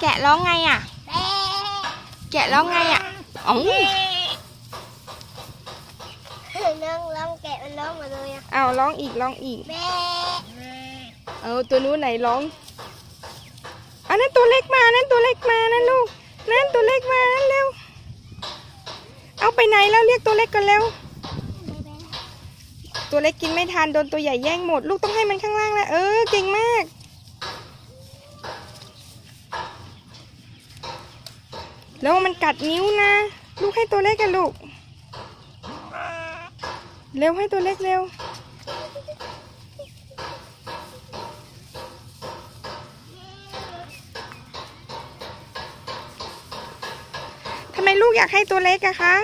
แกะร้องไงอะแม่แกะร้องไงอะอ๋อน้องร้องแกะมันร้องหมาเลยอะเอาร้องอีกร้องอีกแม่เอาตัวนู้นไหนร้อง อันนั้นตัวเล็กมานั่นตัวเล็กมานั่นลูก นั่นตัวเล็กมานั่นเร็ว เอาไปไหนแล้วเรียกตัวเล็กกันเร็ว ตัวเล็กกินไม่ทันโดนตัวใหญ่แย่งหมด ลูกต้องให้มันข้างล่างแล้วเออเก่งมาก แล้วมันกัดนิ้วนะ ลูกให้ตัวเล็กกันลูก เร็วให้ตัวเล็กเร็ว ทำไมลูกอยากให้ตัวเล็กอะคะ